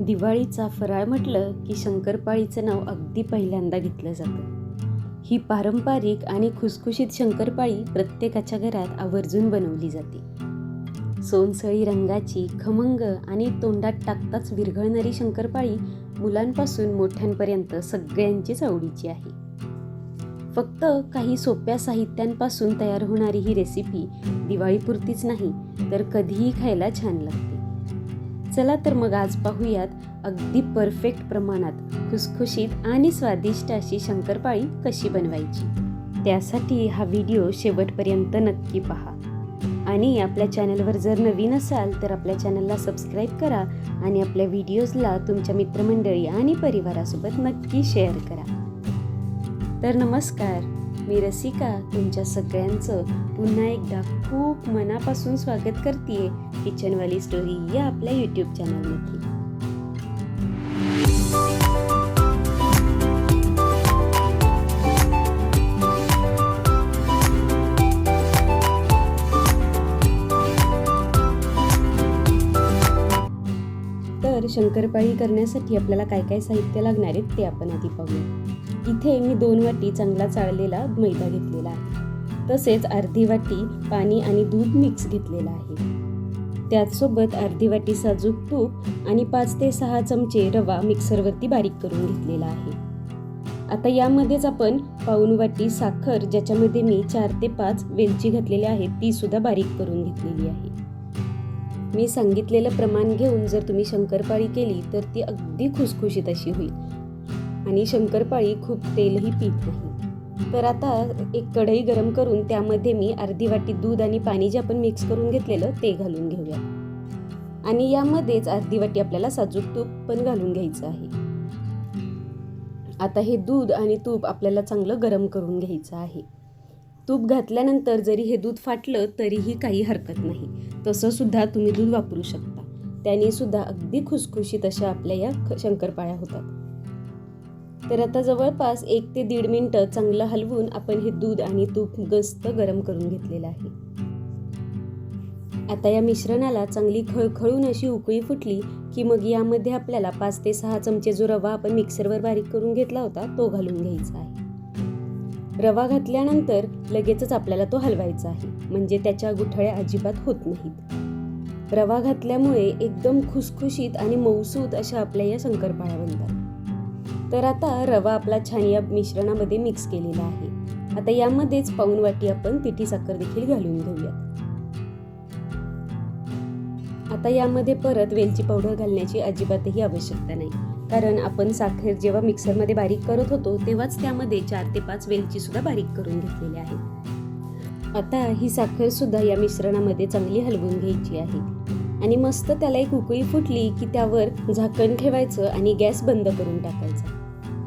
दिवाळीचा फराळ म्हटलं की शंकरपाळीचं नाव अगदी पहिल्यांदा घेतलं जातं. ही पारंपरिक आणि खुसखुशीत शंकरपाळी प्रत्येकाच्या घरात आवर्जून बनवली जाते. सोनसळी रंगाची खमंग आणि तोंडात टाकताच विरघळणारी शंकरपाळी मुलांपासून मोठ्यांपर्यंत सगळ्यांचीच आवडीची आहे. फक्त काही सोप्या साहित्यांपासून तयार होणारी ही रेसिपी दिवाळीपुरतीच नाही तर कधीही खायला छान लागते. चला तर मग आज पाहूयात अगदी परफेक्ट प्रमाणात खुसखुशीत आणि स्वादिष्ट अशी शंकरपाळी कशी बनवायची. त्यासाठी हा व्हिडिओ शेवटपर्यंत नक्की पहा. आणि आपल्या चॅनलवर जर नवीन असाल तर आपल्या चॅनलला सबस्क्राईब करा आणि आपल्या व्हिडिओजला तुमच्या मित्रमंडळी आणि परिवारासोबत नक्की शेअर करा. तर नमस्कार मी रसिका तुमच्या सगळ्यांचं पुन्हा एकदा खूप मनापासून स्वागत करते किचनवाली स्टोरी या आपल्या यूट्यूब चॅनलमध्ये तर शंकरपाळी करण्यासाठी आपल्याला काय काय साहित्य लागणार आहेत ते आपण आधी पाहूया. इथे मी दोन वाटी चांगला चाळलेला मैदा घेतलेला आहे. तसेच अर्धी वाटी पाणी आणि दूध मिक्स घेतलेलं आहे. त्याचसोबत अर्धी वाटी साजूक तूप आणि पाच ते सहा चमचे रवा मिक्सरवरती बारीक करून घेतलेला आहे. आता यामध्येच आपण पाऊन वाटी साखर ज्याच्यामध्ये मी चार ते पाच वेलची घातलेली आहे ती सुद्धा बारीक करून घेतलेली आहे. मी सांगितलेलं प्रमाण घेऊन जर तुम्ही शंकरपाळी केली तर ती अगदी खुसखुशीत अशी होईल. आणि शंकरपाळी खूप तेलही पीत नाही. तर आता एक कढई गरम करून त्यामध्ये मी अर्धी वाटी दूध आणि पाणी जे आपण मिक्स करून घेतलेलं ते घालून घेऊया. आणि यामध्येच अर्धी वाटी आपल्याला साजूक तूप पण घालून घ्यायचं आहे. आता हे दूध आणि तूप आपल्याला चांगलं गरम करून घ्यायचं आहे. तूप घातल्यानंतर जरी हे दूध फाटलं तरीही काही हरकत नाही. तसं सुद्धा तुम्ही दूध वापरू शकता. त्याने सुद्धा अगदी खुसखुशीत अशा आपल्या या शंकरपाळ्या होतात. तर आता जवळपास एक ते दीड मिनटं चांगलं हलवून आपण हे दूध आणि तूप गस्त गरम करून घेतलेलं आहे. आता या मिश्रणाला चांगली खळखळून अशी उकळी फुटली की मग यामध्ये आपल्याला पाच ते सहा चमचे जो रवा आपण मिक्सरवर बारीक करून घेतला होता तो घालून घ्यायचा आहे. रवा घातल्यानंतर लगेचच आपल्याला तो हलवायचा आहे म्हणजे त्याच्या गुठळ्या अजिबात होत नाहीत. रवा घातल्यामुळे एकदम खुसखुशीत आणि मऊसूत अशा आपल्या या शंकरपाळ्या बनतात. तर आता रवा आपला छान या मिश्रणामध्ये मिक्स केलेला आहे. आता यामध्येच पाऊन वाटी आपण पिठी साखर देखील घालून घेऊयात. आता यामध्ये परत वेलची पावडर घालण्याची अजिबातही आवश्यकता नाही. कारण आपण साखर जेव्हा मिक्सरमध्ये बारीक करत होतो तेव्हाच त्यामध्ये चार ते पाच वेलची सुद्धा बारीक करून घेतलेली आहे. आता ही साखर सुद्धा या मिश्रणामध्ये चांगली हलवून घ्यायची आहे. आणि मस्त त्याला एक उकळी फुटली की त्यावर झाकण ठेवायचं आणि गॅस बंद करून टाकायचा.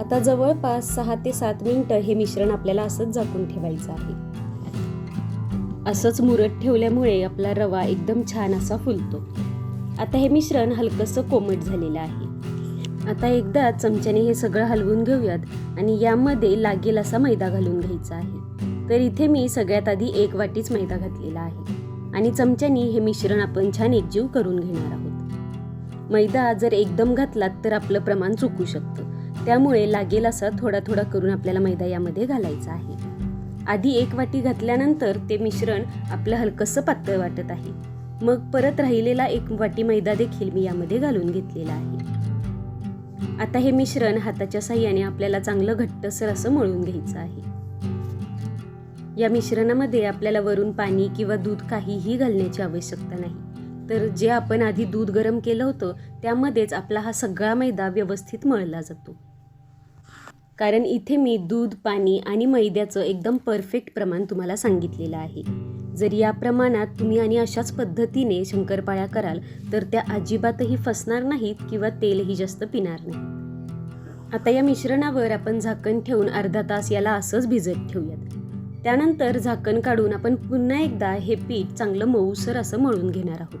आता जवळपास सहा ते सात मिनटं हे मिश्रण आपल्याला असंच झाकून ठेवायचं आहे. असंच मुरत ठेवल्यामुळे आपला रवा एकदम छान असा फुलतो. आता हे मिश्रण हलकंसं कोमट झालेलं आहे. आता एकदा चमच्याने हे सगळं हलवून घेऊयात आणि यामध्ये लागेल असा मैदा घालून घ्यायचा आहे. तर इथे मी सगळ्यात आधी एक वाटीच मैदा घातलेला आहे आणि चमच्याने हे मिश्रण आपण छान एकजीव करून घेणार आहोत. मैदा जर एकदम घातलात तर आपलं प्रमाण चुकू शकतं. त्यामुळे लागेल असा थोडा थोडा करून आपल्याला मैदा यामध्ये घालायचा आहे. आधी एक वाटी घातल्यानंतर ते मिश्रण आपलं हलकंसं पातळ वाटत आहे. मग परत राहिलेला एक वाटी मैदा देखील मी यामध्ये घालून घेतलेला आहे. आता हे मिश्रण हाताच्या साह्याने आपल्याला चांगलं घट्टसर असं मळून घ्यायचं आहे. या मिश्रणामध्ये आपल्याला वरून पाणी किंवा दूध काहीही घालण्याची आवश्यकता नाही. तर जे आपण आधी दूध गरम केलं होतं त्यामध्येच आपला हा सगळा मैदा व्यवस्थित मळला जातो. कारण इथे मी दूध पाणी आणि मैद्याचं एकदम परफेक्ट प्रमाण तुम्हाला सांगितलेलं आहे. जर या प्रमाणात तुम्ही आणि अशाच पद्धतीने शंकरपाळ्या कराल तर त्या अजिबातही फसणार नाहीत किंवा तेलही जास्त पिणार नाही आता या मिश्रणावर आपण झाकण ठेवून अर्धा तास याला असंच भिजत ठेवूयात. त्यानंतर झाकण काढून आपण पुन्हा एकदा हे पीठ चांगलं मऊसर असं मळून घेणार आहोत.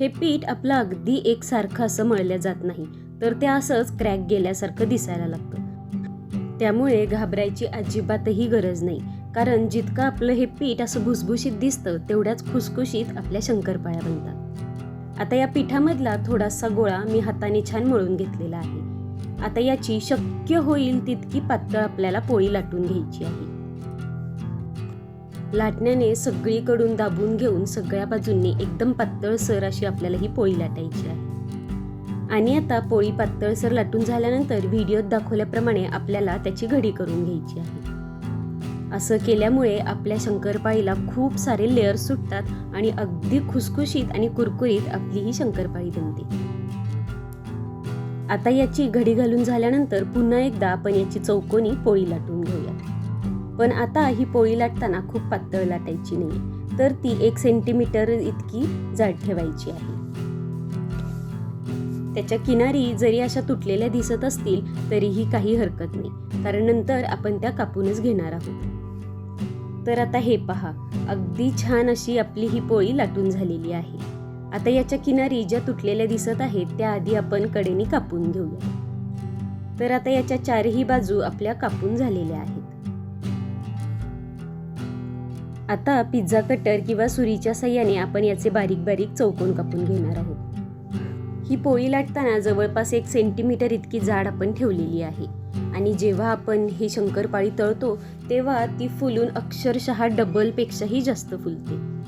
हे पीठ आपलं अगदी एकसारखं असं मळलं जात नाही. तर ते असंच क्रॅक गेल्यासारखं दिसायला लागतं. त्यामुळे घाबरायची अजिबातही गरज नाही. कारण जितकं आपलं हे पीठ असं भुसभुशीत दिसतं तेवढ्याच खुसखुशीत आपल्या शंकरपाळ्या बनतात. आता या पिठामधला थोडासा गोळा मी हाताने छान मळून घेतलेला आहे. आता याची शक्य होईल तितकी पातळ आपल्याला पोळी लाटून घ्यायची आहे. लाटण्याने सगळीकडून दाबून घेऊन सगळ्या बाजूंनी एकदम पातळसर अशी आपल्याला ही पोळी लाटायची आहे. आणि आता पोळी पातळसर लाटून झाल्यानंतर व्हिडिओत दाखवल्याप्रमाणे आपल्याला त्याची घडी करून घ्यायची आहे. असं केल्यामुळे आपल्या शंकरपाळीला खूप सारे लेअर सुटतात आणि अगदी खुसखुशीत आणि कुरकुरीत आपली ही शंकरपाळी बनते आता याची घडी घालून झाल्यानंतर पुन्हा एकदा आपण याची चौकोनी पोळी लाटून घेऊया. पण आता ही पोळी लाटताना खूप पातळ लाटायची नाही तर ती एक सेंटीमीटर इतकी जाड ठेवायची आहे. त्याच्या किनारी जरी अशा तुटलेल्या दिसत असतील तरीही काही हरकत नाही. कारण नंतर आपण त्या कापूनच घेणार आहोत. तर आता हे पहा. अगदी छान अशी आपली ही पोळी लाटून झालेली आहे. आता याच्या किनारी ज्या तुटलेल्या दिसत आहेत त्या आधी आपण कडेने कापून घेऊया. तर आता याच्या चारही बाजू आपल्या कापून झालेल्या आहेत. आता पिझ्झा कटर किंवा सुरीच्या सह्याने आपण याचे बारीक बारीक चौकोन कापून घेणार आहोत. ही पोळी लाटताना जवळपास एक सेंटीमीटर इतकी जाड आपण ठेवलेली आहे. आणि जेव्हा आपण ही शंकरपाळी तळतो तेव्हा ती फुलून अक्षरशः डबलपेक्षाही जास्त फुलते.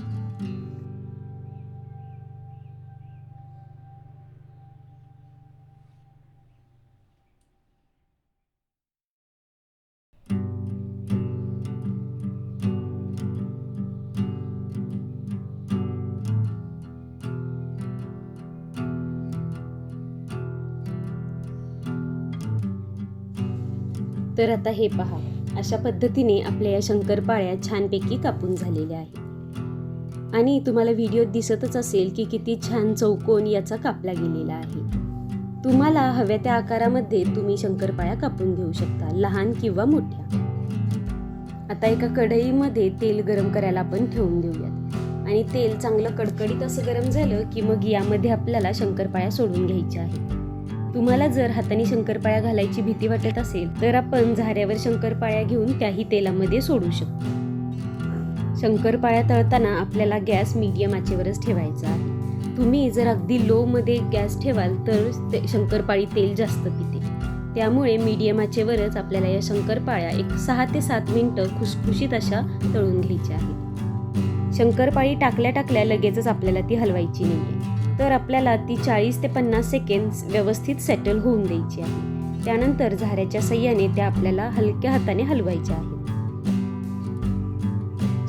तर आता हे पहा. अशा पद्धतीने आपल्या या शंकरपाळ्या छानपैकी कापून झालेल्या आहेत. आणि तुम्हाला व्हिडिओत दिसतच असेल की किती छान चौकोन याचा कापला गेलेला आहे. तुम्हाला हव्या त्या आकारामध्ये तुम्ही शंकरपाळ्या कापून घेऊ शकता लहान किंवा मोठ्या. आता एका कढईमध्ये तेल गरम करायला आपण ठेवून देऊयात. आणि तेल चांगलं कडकडीत असं गरम झालं की मग यामध्ये आपल्याला शंकरपाळ्या सोडून घ्यायच्या आहेत. तुम्हाला जर हाताने शंकरपाळ्या घालायची भीती वाटत असेल तर आपण झाऱ्यावर शंकरपाळ्या घेऊन त्याही तेलामध्ये सोडू शकतो. शंकरपाळ्या तळताना आपल्याला गॅस मीडियम आचेवरच ठेवायचा आहे. तुम्ही जर अगदी लो मध्ये गॅस ठेवाल तर ते शंकरपाळी तेल जास्त पिते. त्यामुळे मीडियम आचेवरच आपल्याला या शंकरपाळ्या एक सहा ते सात मिनटं खुसखुशीत अशा तळून घ्यायच्या आहेत. शंकरपाळी टाकल्या टाकल्या लगेचच आपल्याला ती हलवायची नाही तर आपल्याला ती चाळीस ते पन्नास सेकंड व्यवस्थित सेटल होऊन द्यायची आहे. त्यानंतर झाऱ्याच्या सह्याने त्या आपल्याला हलक्या हाताने हलवायच्या आहेत.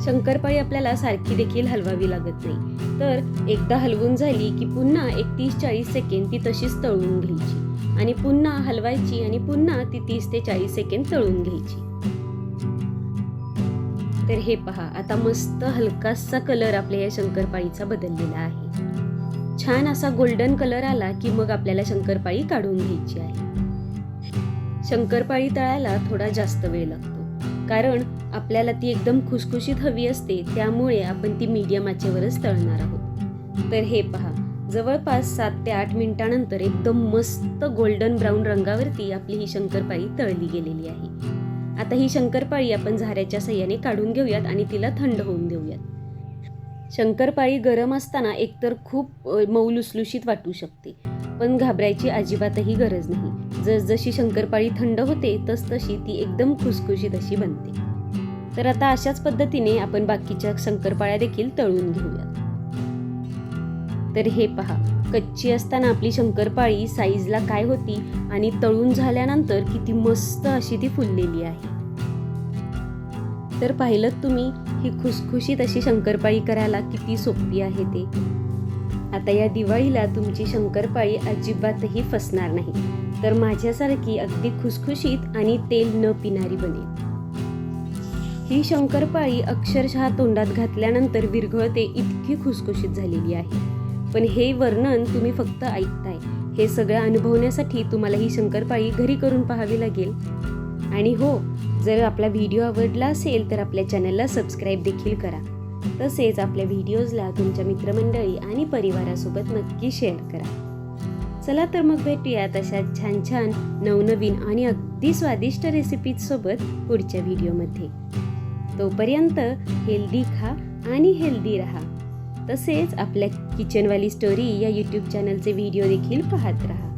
शंकरपाळी आपल्याला सारखी देखील हलवावी लागत नाही. तर एकदा हलवून झाली की पुन्हा एक तीस चाळीस सेकेंड ती तशीच तळून घ्यायची. आणि पुन्हा हलवायची आणि पुन्हा ती तीस ते चाळीस सेकंड तळून घ्यायची. तर हे पहा आता मस्त हलकासा कलर आपल्या या शंकरपाळीचा बदललेला आहे. छान असा गोल्डन कलर आला की मग आपल्याला शंकरपाळी काढून घ्यायची आहे. शंकरपाळी तळायला थोडा जास्त वेळ लागतो. कारण आपल्याला ती एकदम खुसखुशीत हवी असते त्यामुळे आपण ती मीडियम आचेवरच तळणार आहोत. तर हे पहा जवळपास सात ते आठ मिनिटानंतर एकदम मस्त गोल्डन ब्राऊन रंगावरती आपली ही शंकरपाळी तळली गेलेली आहे. आता ही शंकरपाळी आपण झाऱ्याच्या सह्याने काढून घेऊयात आणि तिला थंड होऊन देऊयात. शंकरपाळी गरम असताना एकतर खूप मौलुसलुशीत वाटू शकते पण घाबरायची अजिबातही गरज नाही. जसजशी शंकरपाळी थंड होते तसतशी ती एकदम खुसखुशीत अशी बनते. तर आता अशाच पद्धतीने आपण बाकीच्या शंकरपाळ्या देखील तळून घेऊयात. तर हे पहा कच्ची असताना आपली शंकरपाळी साईजला काय होती आणि तळून झाल्यानंतर किती मस्त अशी ती फुललेली आहे. तर पाहिलं तुम्ही ही खुसखुशीत अशी शंकरपाळी करायला किती सोपी आहे ते. आता या दिवाळीला तुमची शंकरपाळी अजिबातही फसणार नाही. तर माझ्यासारखी अगदी खुसखुशीत आणि तेल न पिणारी बनेल. ही शंकरपाळी अक्षरशः तोंडात घातल्यानंतर विरघळते इतकी खुसखुशीत झालेली आहे. पण हे वर्णन तुम्ही फक्त ऐकताय. हे सगळं अनुभवण्यासाठी तुम्हाला ही शंकरपाळी घरी करून पाहावी लागेल. आणि हो जर आपला व्हिडिओ आवडला असेल तर आपल्या चॅनलला सबस्क्राईब देखील करा. तसेच आपल्या व्हिडिओजला तुमच्या मित्रमंडळी आणि परिवारासोबत नक्की शेअर करा. चला तर मग भेटूयात अशा छान छान नवनवीन आणि अगदी स्वादिष्ट रेसिपीज सोबत पुढच्या व्हिडिओमध्ये तोपर्यंत हेल्दी खा आणि हेल्दी राहा. तसेच आपल्या किचनवाली स्टोरी या यूट्यूब चॅनलचे व्हिडिओ देखील पाहत राहा.